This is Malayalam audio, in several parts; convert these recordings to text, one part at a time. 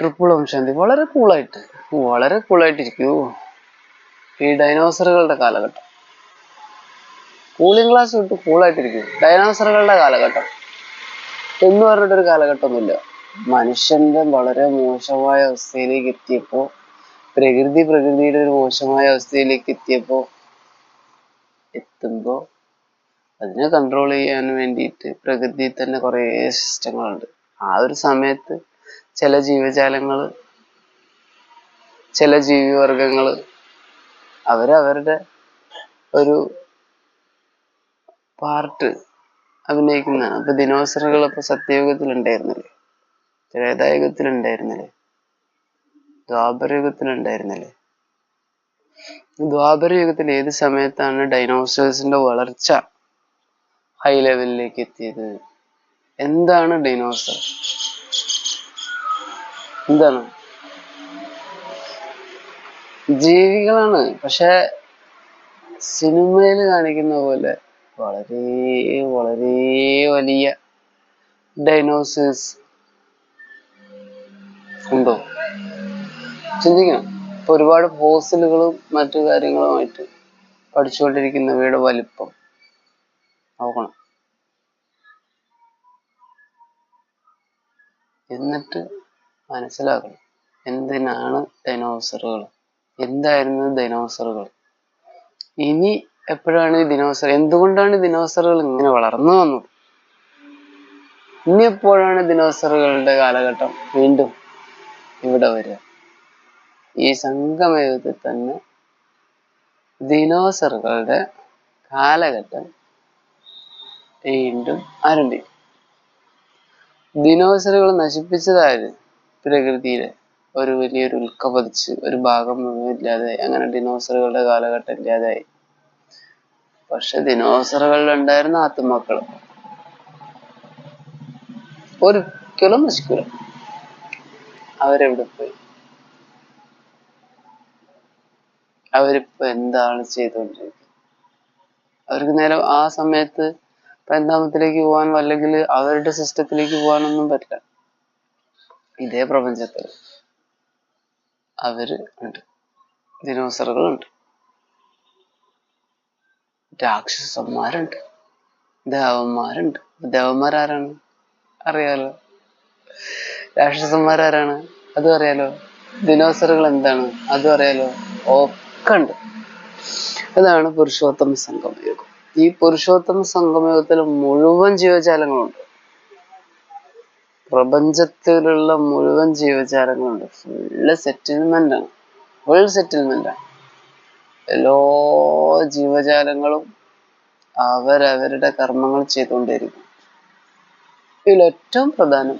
ട്രിപ്പിൾ ഓം ശാന്തി വളരെ കൂളായിട്ട് വളരെ കൂളായിട്ടിരിക്കൂ ഈ ഡൈനോസറുകളുടെ കാലഘട്ടം. കൂളിംഗ് ഗ്ലാസ് വിട്ട് കൂളായിട്ടിരിക്കൂ ഡൈനോസറുകളുടെ കാലഘട്ടം. എന്ന് പറഞ്ഞിട്ടൊരു കാലഘട്ടമൊന്നുമില്ല. മനുഷ്യന്റെ വളരെ മോശമായ അവസ്ഥയിലേക്ക് എത്തിയപ്പോ പ്രകൃതി പ്രകൃതിയുടെ ഒരു മോശമായ അവസ്ഥയിലേക്ക് എത്തിയപ്പോ എത്തുമ്പോ അതിനെ കൺട്രോൾ ചെയ്യാൻ വേണ്ടിയിട്ട് പ്രകൃതി തന്നെ കുറേ സിസ്റ്റങ്ങളുണ്ട് ആ ഒരു സമയത്ത് ചില ജീവജാലങ്ങൾ ചില ജീവിവർഗങ്ങൾ അവരവരുടെ ഒരു പാർട്ട് അഭിനയിക്കുന്നതാണ് അപ്പൊ ദിനോസറുകൾ ഇപ്പൊ സത്യയുഗത്തിൽ ഉണ്ടായിരുന്നില്ലേ ത്രേതായുഗത്തിൽ ഉണ്ടായിരുന്നില്ലേ ദ്വാപരയുഗത്തിൽ ഉണ്ടായിരുന്നില്ലേ ദ്വാപരയുഗത്തിൽ ഏത് സമയത്താണ് ഡൈനോസേഴ്സിന്റെ വളർച്ച ഹൈ ലെവലിലേക്ക് എത്തിയത്? എന്താണ് ഡൈനോസർ എന്താണ്? ജീവികളാണ്. പക്ഷെ സിനിമയിൽ കാണിക്കുന്ന പോലെ വളരെ വളരെ വലിയ ഡൈനോസേഴ്സ് ഉണ്ടോ? ചിന്തിക്കണം. ഇപ്പൊ ഒരുപാട് ഫോസിലുകളും മറ്റു കാര്യങ്ങളുമായിട്ട് പഠിച്ചുകൊണ്ടിരിക്കുന്നവയുടെ വലിപ്പം. നോക്കണം. എന്നിട്ട് മനസ്സിലാക്കണം. എന്തിനാണ് ഡൈനോസറുകൾ എന്തായിരുന്നു ഡൈനോസറുകൾ ഇനി എപ്പോഴാണ് ദിനോസർ എന്തുകൊണ്ടാണ് ദിനോസറുകൾ ഇങ്ങനെ വളർന്നു വന്നത്? ഇനി എപ്പോഴാണ് ദിനോസറുകളുടെ കാലഘട്ടം വീണ്ടും ഇവിടെ വരിക? ഈ സംഗമയുഗത്തിൽ തന്നെ ദിനോസറുകളുടെ കാലഘട്ടം വീണ്ടും ആരംഭിക്കും. ദിനോസറുകൾ നശിപ്പിച്ചതായത് പ്രകൃതിയിലെ ഒരു വലിയൊരു ഉൽക്കപതിച്ച് ഒരു ഭാഗം മുഴുവൻ ഇല്ലാതായി. അങ്ങനെ ഡിനോസറുകളുടെ കാലഘട്ടം ഇല്ലാതായി. പക്ഷെ ഡിനോസറുകളിൽ ഉണ്ടായിരുന്ന ആത്മാക്കൾ ഒരിക്കലും നശിക്കൂല. അവരെവിടെ പോയി? അവരിപ്പോ എന്താണ് ചെയ്തുകൊണ്ടിരിക്കുന്നത്? അവർക്ക് നേരെ ആ സമയത്ത് പരിണാമത്തിലേക്ക് പോകാനോ അല്ലെങ്കിൽ അവരുടെ സിസ്റ്റത്തിലേക്ക് പോകാനൊന്നും പറ്റില്ല. ഇതേ പ്രപഞ്ചത്തിൽ. അവർ ഉണ്ട്. ദിനോസറുകളുണ്ട്. രാക്ഷസന്മാരുണ്ട്. ദേവന്മാരുണ്ട്. ദേവന്മാരാരാണ്? അറിയാലോ. രാക്ഷസന്മാരാരാണ്? അതും അറിയാലോ. ദിനോസറുകൾ എന്താണ്? അതും അറിയാലോ. ഒക്കെ ഉണ്ട്. അതാണ് പുരുഷോത്തമ സംഗമയോഗം. ഈ പുരുഷോത്തമ സംഗമയോഗത്തിൽ മുഴുവൻ ജീവജാലങ്ങളുണ്ട്. പ്രപഞ്ചത്തിലുള്ള മുഴുവൻ ജീവജാലങ്ങളുണ്ട്. ഫുള്ള് സെറ്റിൽമെന്റ് ആണ്. ഫുൾ സെറ്റിൽമെന്റ് ആണ്. എല്ലാ ജീവജാലങ്ങളും അവരവരുടെ കർമ്മങ്ങൾ ചെയ്തുകൊണ്ടിരിക്കും ഇതിൽ ഏറ്റവും പ്രധാനം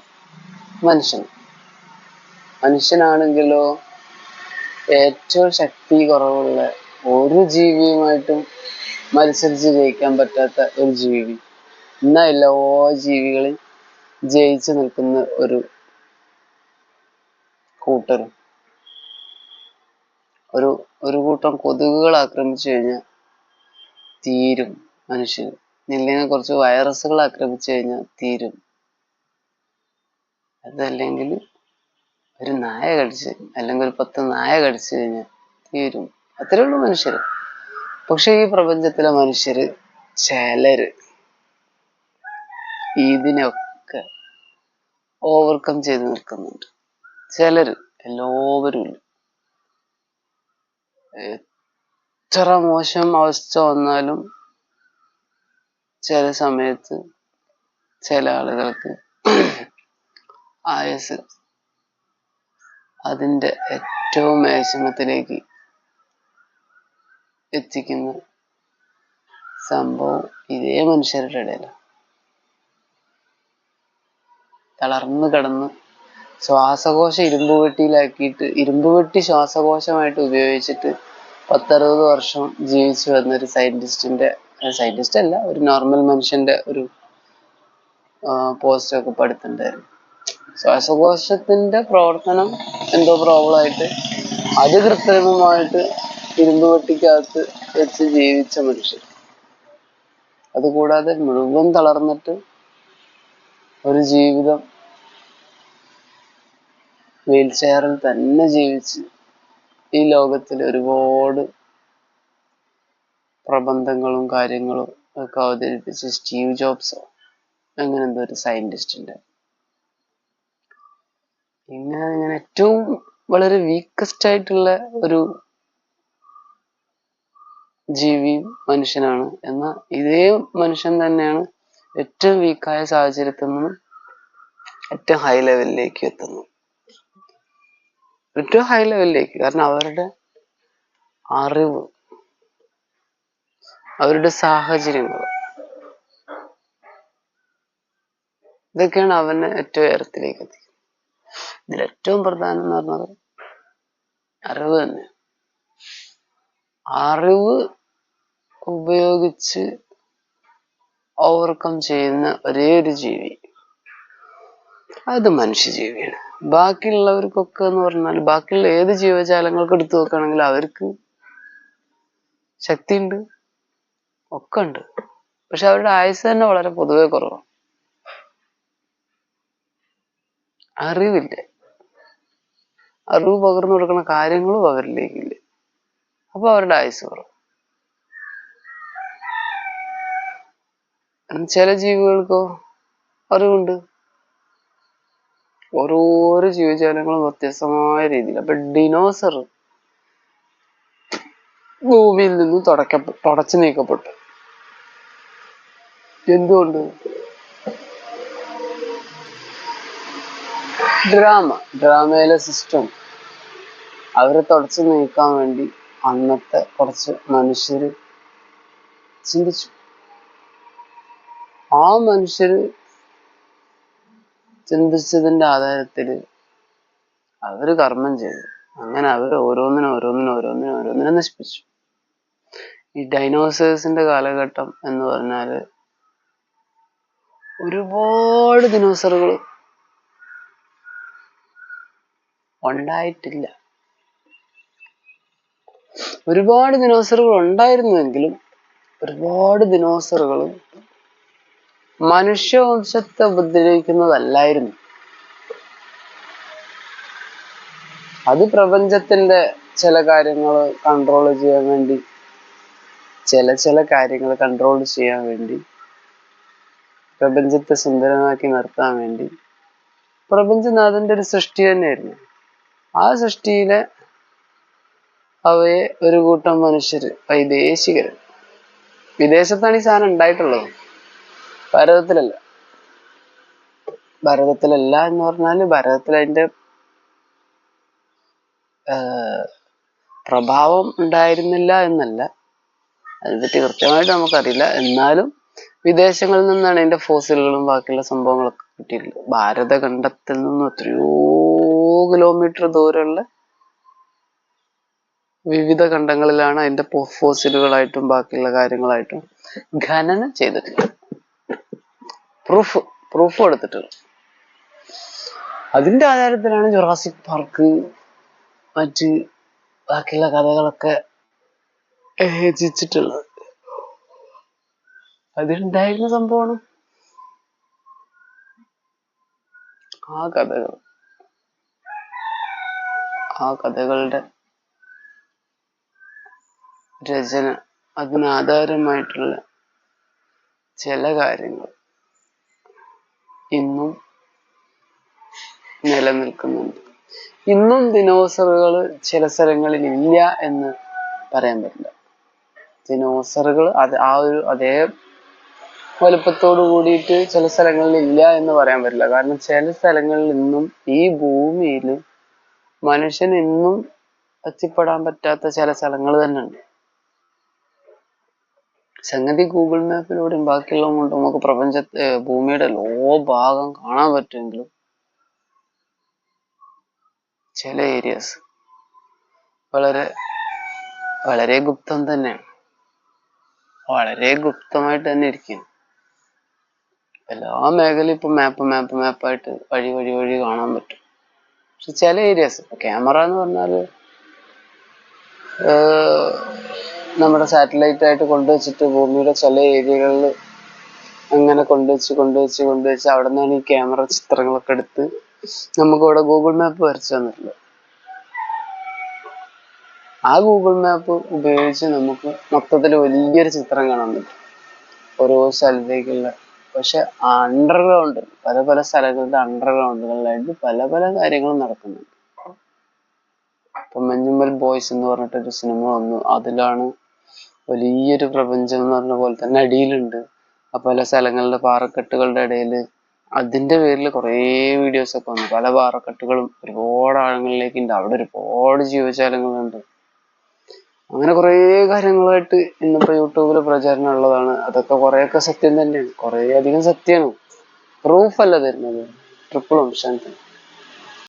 മനുഷ്യൻ. മനുഷ്യനാണെങ്കിലോ ഏറ്റവും ശക്തി കുറവുള്ള ഒരു ജീവിയുമായിട്ടും മത്സരിച്ച് ജയിക്കാൻ പറ്റാത്ത ഒരു ജീവി. എന്നാൽ എല്ലാ ജീവികളും ജയിച്ചു നിൽക്കുന്ന ഒരു കൂട്ടരും ഒരു ഒരു കൂട്ടം കൊതുകുകൾ ആക്രമിച്ചു കഴിഞ്ഞാൽ തീരും മനുഷ്യൻ ഇല്ലെങ്കിൽ കുറച്ച് വൈറസുകൾ ആക്രമിച്ചു കഴിഞ്ഞാൽ തീരും. അതല്ലെങ്കിൽ ഒരു നായ കടിച്ച് അല്ലെങ്കിൽ ഒരു പത്ത് നായ കടിച്ചു കഴിഞ്ഞാൽ തീരും. അത്രേ ഉള്ളൂ മനുഷ്യർ. പക്ഷെ ഈ പ്രപഞ്ചത്തിലെ മനുഷ്യർ ചിലര് ഇതിനൊക്കെ ഓവർകം ചെയ്ത് നിൽക്കുന്നുണ്ട്. ചിലര് എല്ലാവരും ഇല്ല എത്ര മോശം അവസ്ഥ വന്നാലും ചില സമയത്ത് ചില ആളുകൾക്ക് ആയസ് അതിന്റെ ഏറ്റവും മേശമത്തിലേക്ക് എത്തിക്കുന്ന സംഭവം ഇതേ മനുഷ്യരുടെ ഇടയിലാണ്. തളർന്നു കിടന്ന് ശ്വാസകോശം ഇരുമ്പ് പെട്ടിയിലാക്കിയിട്ട് ഇരുമ്പ് പെട്ടി ശ്വാസകോശമായിട്ട് ഉപയോഗിച്ചിട്ട് പത്തറുപത് വർഷം ജീവിച്ചു വന്ന ഒരു സയന്റിസ്റ്റിന്റെ സയന്റിസ്റ്റ് അല്ല ഒരു നോർമൽ മനുഷ്യന്റെ ഒരു പോസ്റ്റ് ഒക്കെ പഠിത്തുണ്ടായിരുന്നു ശ്വാസകോശത്തിന്റെ പ്രവർത്തനം എന്തോ പ്രോബ്ലം ആയിട്ട് അത് കൃത്രിമമായിട്ട് ഇരുമ്പ് വെട്ടിക്കകത്ത് വെച്ച് ജീവിച്ച മനുഷ്യൻ. അതുകൂടാതെ മുഴുവൻ തളർന്നിട്ട് ഒരു ജീവിതം വീൽ ചെയറിൽ തന്നെ ജീവിച്ച് ഈ ലോകത്തിൽ ഒരുപാട് പ്രബന്ധങ്ങളും കാര്യങ്ങളും ഒക്കെ അവതരിപ്പിച്ച് സ്റ്റീവ് ജോബ്സോ അങ്ങനെ എന്തോ ഒരു സയന്റിസ്റ്റിന്റെ ഇങ്ങനെ ഇങ്ങനെ ഏറ്റവും വളരെ വീക്കസ്റ്റ് ആയിട്ടുള്ള ഒരു ജീവിയും മനുഷ്യനാണ്. എന്നാൽ ഇതേ മനുഷ്യൻ തന്നെയാണ് ഏറ്റവും വീക്കായ സാഹചര്യത്തിൽ നിന്നും ഏറ്റവും ഹൈ ലെവലിലേക്ക് എത്തുന്നു. ഏറ്റവും ഹൈ ലെവലിലേക്ക് കാരണം അവരുടെ അറിവ് അവരുടെ സാഹചര്യങ്ങൾ ഇതൊക്കെയാണ് അവനെ ഏറ്റവും ഉയരത്തിലേക്ക് എത്തിക്കുന്നത്. ഇതിൽ ഏറ്റവും പ്രധാനം എന്ന് പറഞ്ഞത് അറിവ് തന്നെ അറിവ് ഉപയോഗിച്ച് ഓവർകം ചെയ്യുന്ന ഒരേ ഒരു ജീവി. അത് മനുഷ്യജീവിയാണ്. ബാക്കിയുള്ളവർക്കൊക്കെ എന്ന് പറഞ്ഞാൽ ബാക്കിയുള്ള ഏത് ജീവജാലങ്ങൾക്ക് എടുത്തു നോക്കുകയാണെങ്കിൽ അവർക്ക് ശക്തിയുണ്ട് ഒക്കെ ഉണ്ട്. പക്ഷെ അവരുടെ ആയുസ് തന്നെ വളരെ പൊതുവെ കുറവാണ്. അറിവില്ല. അറിവ് പകർന്നു കൊടുക്കുന്ന കാര്യങ്ങളും അവരിലേക്കില്ല. അപ്പൊ അവരുടെ ആയുസ് കുറവ്. ചില ജീവികൾക്കോ അറിവുണ്ട്. ഓരോരോ ജീവജാലങ്ങളും വ്യത്യസ്തമായ രീതിയിൽ അപ്പൊ ഡിനോസർ ഭൂമിയിൽ നിന്നും തുടക്ക തുടച്ചു നീക്കപ്പെട്ടു. എന്തുകൊണ്ട്? ഡ്രാമ. ഡ്രാമയിലെ സിസ്റ്റം അവരെ തുടച്ചു നീക്കാൻ വേണ്ടി അന്നത്തെ കുറച്ച് മനുഷ്യര് ചിന്തിച്ചു. ആ മനുഷ്യർ ചിന്തിച്ചതിന്റെ ആധാരത്തിൽ അവർ കർമ്മം ചെയ്തു. അങ്ങനെ അവർ ഓരോന്നിനും ഓരോന്നിനും ഓരോന്നിനും ഓരോന്നിനും നശിപ്പിച്ചു. ഈ ഡൈനോസേഴ്സിന്റെ കാലഘട്ടം എന്ന് പറഞ്ഞാൽ ഒരുപാട് ദിനോസറുകൾ ഉണ്ടായിട്ടില്ല. ഒരുപാട് ദിനോസറുകൾ ഉണ്ടായിരുന്നുവെങ്കിലും ഒരുപാട് ദിനോസറുകൾ മനുഷ്യവംശത്തെ ഉപദ്രവിക്കുന്നതല്ലായിരുന്നു അത് പ്രപഞ്ചത്തിന്റെ ചില കാര്യങ്ങൾ കൺട്രോൾ ചെയ്യാൻ വേണ്ടി ചില ചില കാര്യങ്ങൾ കൺട്രോൾ ചെയ്യാൻ വേണ്ടി പ്രപഞ്ചത്തെ സുന്ദരമാക്കി നിർത്താൻ വേണ്ടി പ്രപഞ്ചനാഥന്റെ ഒരു സൃഷ്ടി തന്നെയായിരുന്നു. ആ സൃഷ്ടിയിലെ അവയെ ഒരു കൂട്ടം മനുഷ്യർ വൈദേശികർ വിദേശത്താണ് ഈ സാധനം ഉണ്ടായിട്ടുള്ളത്. ഭാരതത്തിലല്ല. ഭാരതത്തിലല്ല എന്ന് പറഞ്ഞാൽ ഭാരതത്തിൽ അതിന്റെ പ്രഭാവം ഉണ്ടായിരുന്നില്ല എന്നല്ല. അതിനെപ്പറ്റി കൃത്യമായിട്ട് നമുക്കറിയില്ല. എന്നാലും വിദേശങ്ങളിൽ നിന്നാണ് അതിന്റെ ഫോസിലുകളും ബാക്കിയുള്ള സംഭവങ്ങളൊക്കെ കിട്ടിയിട്ടുള്ളത്. ഭാരതഖണ്ഡത്തിൽ നിന്ന് എത്രയോ കിലോമീറ്റർ ദൂരമുള്ള വിവിധ ഖണ്ഡങ്ങളിലാണ് അതിന്റെ ഫോസിലുകളായിട്ടും ബാക്കിയുള്ള കാര്യങ്ങളായിട്ടും ഖനനം ചെയ്തിട്ടുള്ളത്. പ്രൂഫ് പ്രൂഫ് കൊടുത്തിട്ടുള്ളത് അതിന്റെ ആധാരത്തിലാണ് ജുറാസിക് പാർക്ക് മറ്റ് ബാക്കിയുള്ള കഥകളൊക്കെ രചിച്ചിട്ടുള്ളത്. അതിലുണ്ടായിരുന്ന സംഭവമാണ് ആ കഥകൾ. ആ കഥകളുടെ രചന അതിനാധാരമായിട്ടുള്ള ചില കാര്യങ്ങൾ. ഇന്നും നിലനിൽക്കുന്നുണ്ട്. ഇന്നും ദിനോസറുകൾ ചില സ്ഥലങ്ങളിൽ ഇല്ല എന്ന് പറയാൻ പറ്റില്ല. ദിനോസറുകൾ അത് ആ ഒരു അതേ വലുപ്പത്തോട് കൂടിയിട്ട് ചില സ്ഥലങ്ങളിൽ ഇല്ല എന്ന് പറയാൻ പറ്റില്ല. കാരണം ചില സ്ഥലങ്ങളിൽ ഇന്നും ഈ ഭൂമിയിൽ മനുഷ്യൻ ഇന്നും എത്തിപ്പെടാൻ പറ്റാത്ത ചില സ്ഥലങ്ങൾ തന്നെ ഉണ്ട് സംഗതി ഗൂഗിൾ മാപ്പിലൂടെയും ബാക്കിയുള്ളതും കൊണ്ട് നമുക്ക് പ്രപഞ്ചത്തെ ഭൂമിയുടെ ലോ ഭാഗം കാണാൻ പറ്റുമെങ്കിലും ചില ഏരിയാസ് വളരെ വളരെ ഗുപ്തം തന്നെയാണ്. വളരെ ഗുപ്തമായിട്ട് തന്നെ ഇരിക്കുന്നു. എല്ലാ മേഖലയും ഇപ്പൊ മാപ്പ് മാപ്പ് മാപ്പായിട്ട് വഴി വഴി വഴി കാണാൻ പറ്റും. പക്ഷെ ചില ഏരിയാസ് ക്യാമറ എന്ന് പറഞ്ഞാൽ നമ്മുടെ സാറ്റലൈറ്റ് ആയിട്ട് കൊണ്ടുവച്ചിട്ട് ഭൂമിയുടെ ചില ഏരിയകളിൽ അങ്ങനെ കൊണ്ടുവച്ച് കൊണ്ടുവച്ച് കൊണ്ടുവച്ച് അവിടെ നിന്നാണ് ഈ ക്യാമറ ചിത്രങ്ങളൊക്കെ എടുത്ത് നമുക്ക് ഇവിടെ ഗൂഗിൾ മാപ്പ് വരച്ചു തന്നിട്ടുള്ളത്. ആ ഗൂഗിൾ മാപ്പ് ഉപയോഗിച്ച് നമുക്ക് മൊത്തത്തിൽ വലിയൊരു ചിത്രം കാണാൻ പറ്റും. ഓരോ സ്ഥലത്തേക്കുള്ള പക്ഷെ അണ്ടർഗ്രൗണ്ട് പല പല സ്ഥലങ്ങളുടെ അണ്ടർഗ്രൗണ്ടുകളിലായിട്ട് പല പല കാര്യങ്ങളും നടക്കുന്നുണ്ട്. ഇപ്പൊ മഞ്ഞുമ്മൽ ബോയ്സ് എന്ന് പറഞ്ഞിട്ടൊരു സിനിമ വന്നു. അതിലാണ് വലിയൊരു പ്രപഞ്ചം എന്ന് പറഞ്ഞ പോലെ തന്നെ അടിയിലുണ്ട്. ആ പല സ്ഥലങ്ങളുടെ പാറക്കെട്ടുകളുടെ ഇടയിൽ അതിന്റെ പേരിൽ കുറേ വീഡിയോസ് ഒക്കെ വന്നു. പല പാറക്കെട്ടുകളും ഒരുപാട് ആഴങ്ങളിലേക്ക് ഉണ്ട്. അവിടെ ഒരുപാട് ജീവജാലങ്ങളുണ്ട് അങ്ങനെ കുറേ കാര്യങ്ങളായിട്ട് ഇന്നിപ്പോ യൂട്യൂബിൽ പ്രചാരണം ഉള്ളതാണ്. അതൊക്കെ കുറേയൊക്കെ സത്യം തന്നെയാണ്. കുറേ അധികം സത്യമാണ്. പ്രൂഫ് അല്ല തരുന്നത്. Triple option